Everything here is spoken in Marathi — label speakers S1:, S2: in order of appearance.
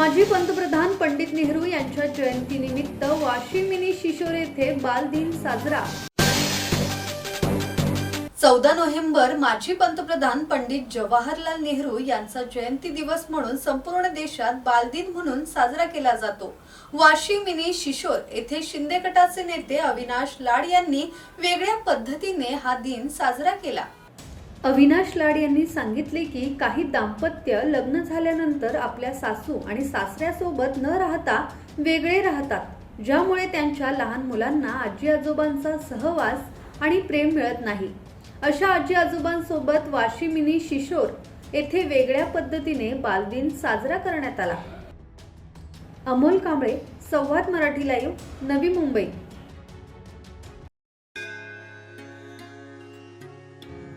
S1: माजी पंतप्रधान पंडित नेहरू यांच्या जयंतीनिमित्त वाशिम मिनी शिशोर येथे बालदिन साजरा. चौदा नोव्हेंबर माजी पंतप्रधान पंडित जवाहरलाल नेहरू यांचा जयंती दिवस म्हणून संपूर्ण देशात बालदिन म्हणून साजरा केला जातो. वाशिम मिनी शिशोर येथे शिंदे गटाचे नेते अविनाश लाड यांनी वेगळ्या पद्धतीने हा दिन साजरा केला. अविनाश लाड यांनी सांगितले की काही दाम्पत्य लग्न झाल्यानंतर आपल्या सासू आणि सासऱ्यासोबत न राहता वेगळे राहतात ज्यामुळे त्यांच्या लहान मुलांना आजी आजोबांचा सहवास आणि प्रेम मिळत नाही. अशा आजी आजोबांसोबत वाशिमिनी शिशोर येथे वेगळ्या पद्धतीने बालदिन साजरा करण्यात आला. अमोल कांबळे संवाद मराठी लाईव्ह नवी मुंबई.